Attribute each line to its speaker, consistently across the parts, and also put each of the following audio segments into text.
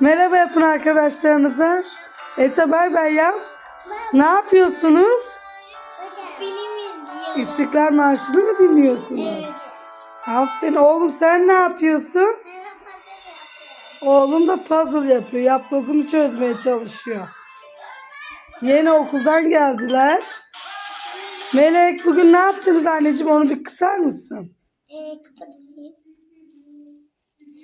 Speaker 1: Merhaba yapın arkadaşlarınıza. Esa bay bay ya. Ne yapıyorsunuz?
Speaker 2: Film izliyorum.
Speaker 1: İstiklal Marşı'nı mı dinliyorsunuz? Aferin. Oğlum sen ne yapıyorsun? Oğlum da puzzle yapıyor. Yapbozunu çözmeye çalışıyor. Yeni okuldan geldiler. Melek bugün ne yaptınız anneciğim? Onu bir kısar mısın?
Speaker 2: Ee, kapatayım.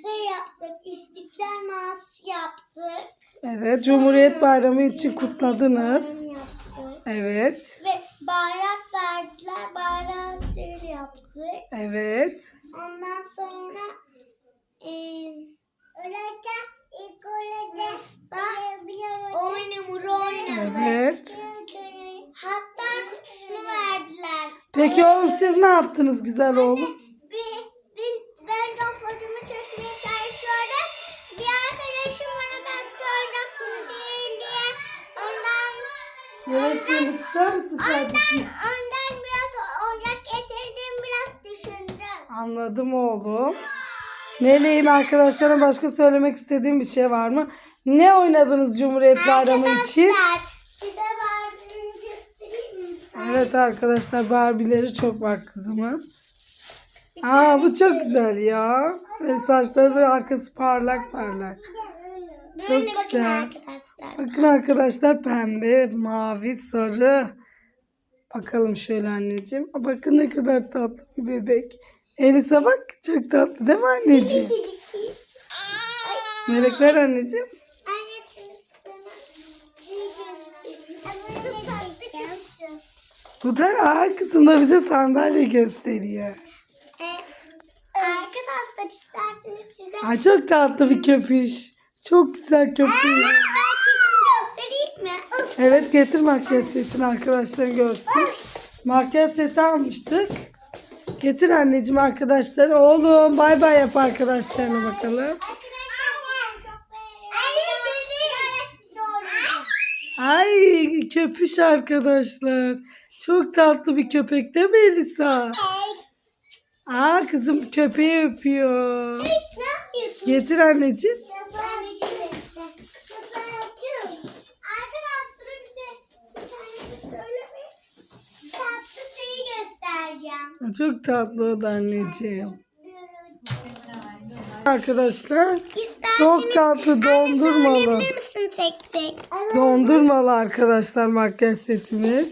Speaker 2: Şey yaptık, İstiklal Marşı yaptık.
Speaker 1: Evet. Cumhuriyet Bayramı için kutladınız.
Speaker 2: Yaptık.
Speaker 1: Evet.
Speaker 2: Ve bayrak verdiler, bayrağı sür yaptık.
Speaker 1: Evet.
Speaker 2: Ondan sonra e, sınıfta oynamur oynadık.
Speaker 1: Evet.
Speaker 2: Hatta kutusunu verdiler.
Speaker 1: Peki oğlum siz ne yaptınız güzel oğlum? Kısar mısın kardeşim?
Speaker 2: ondan biraz oyuncak getirdim biraz düşündüm.
Speaker 1: Anladım oğlum. Meleğim arkadaşlara başka söylemek istediğim bir şey var mı? Ne oynadınız Cumhuriyet Bayramı için?
Speaker 2: Arkadaşlar, Size Barbie'mi göstereyim mi?
Speaker 1: Evet arkadaşlar Barbie'leri çok var kızımın. Aa bu çok güzel ya. Ve saçları da arkası parlak parlak.
Speaker 2: Böyle
Speaker 1: Çok
Speaker 2: bakın
Speaker 1: güzel.
Speaker 2: arkadaşlar.
Speaker 1: Bakın arkadaşlar pembe, mavi, sarı. Bakalım şöyle anneciğim. Aa, Bakın ne kadar tatlı bir bebek. Elisa bak çok tatlı değil mi anneciğim? Melek ver anneciğim. Bu da aa, kızım da bize sandalye gösteriyor.
Speaker 2: Ee, arkadaşlar isterseniz size
Speaker 1: Aa, çok tatlı bir köpüş. Çok güzel
Speaker 2: göstereyim mi?
Speaker 1: Evet getir makyaj setini arkadaşlar görsün. Makyaj seti almıştık. Getir anneciğim arkadaşlar. Oğlum bay bay yap arkadaşlarına bakalım. Ay köpüş arkadaşlar. Çok tatlı bir köpek değil mi Elisa? Aa kızım köpeği öpüyor. Getir anneciğim.
Speaker 2: Arkadaşlar bir de bir tane de şöyle bir tatlı şeyi göstereceğim.
Speaker 1: Çok tatlı o da anneciğim. Arkadaşlar
Speaker 2: İsterseniz
Speaker 1: çok tatlı
Speaker 2: Anne
Speaker 1: dondurmalı.
Speaker 2: söyleyebilir misin tek tek?
Speaker 1: Dondurmalı arkadaşlar makyaj setimiz.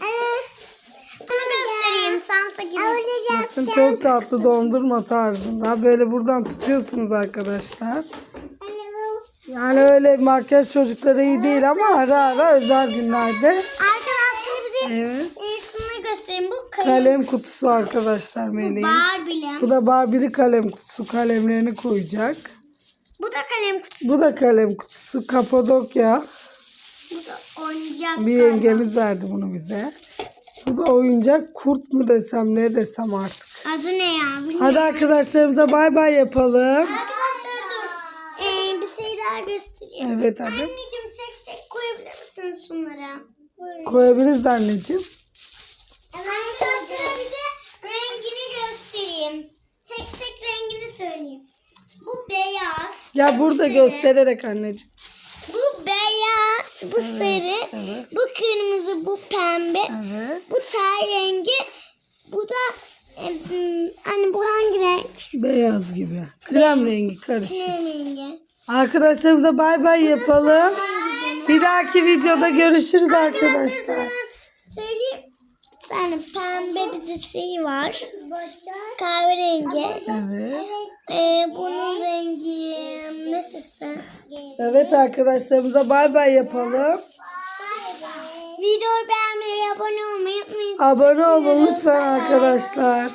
Speaker 2: Bunu göstereyim Santa gibi.
Speaker 1: Bakın çok tatlı dondurma tarzında. Böyle buradan tutuyorsunuz arkadaşlar. Yani öyle makyaj çocuklara iyi değil ama ara ara özel günlerde.
Speaker 2: Arkadaşlar bir de
Speaker 1: Evet.
Speaker 2: e, şunu göstereyim. Bu kalem.
Speaker 1: Kalem kutusu arkadaşlar Meleğin.
Speaker 2: Barbie'li.
Speaker 1: Bu da Barbie'li kalem kutusu. Kalemlerini koyacak.
Speaker 2: Bu da kalem kutusu.
Speaker 1: Bu da kalem kutusu. Kapadokya.
Speaker 2: Bu da oyuncak.
Speaker 1: Bir yengemiz verdi bunu bize. Bu da oyuncak kurt mu desem ne desem artık.
Speaker 2: Adı ne ya? Bilmiyorum.
Speaker 1: Hadi arkadaşlarımıza bay bay yapalım.
Speaker 2: Arkadaşlar dur. Ee, bir şey daha göstereyim.
Speaker 1: Evet hadi.
Speaker 2: Anneciğim tek tek koyabilir misin şunlara?
Speaker 1: Koyabiliriz anneciğim.
Speaker 2: Arkadaşlar bir de rengini göstereyim. Tek tek rengini söyleyeyim. Bu beyaz.
Speaker 1: Ya burada
Speaker 2: sarı.
Speaker 1: göstererek anneciğim.
Speaker 2: Bu beyaz, bu sarı,
Speaker 1: evet.
Speaker 2: bu kırmızı, bu pembe,
Speaker 1: Evet.
Speaker 2: bu ter rengi, bu da e, hmm, hani bu hangi renk?
Speaker 1: Beyaz gibi. Krem rengi karışık.
Speaker 2: Ne rengi?
Speaker 1: Arkadaşlarımıza bay bay yapalım. Bir dahaki videoda görüşürüz arkadaşlar.
Speaker 2: Söyleyeyim. Tane pembe bir şey var. Kahverengi.
Speaker 1: Evet.
Speaker 2: Ee, bunun rengi nasılsın?
Speaker 1: Evet arkadaşlarımıza bay bay yapalım.
Speaker 2: Videoyu beğenmeyi, abone olmayı unutmayın.
Speaker 1: Abone olun lütfen arkadaşlar.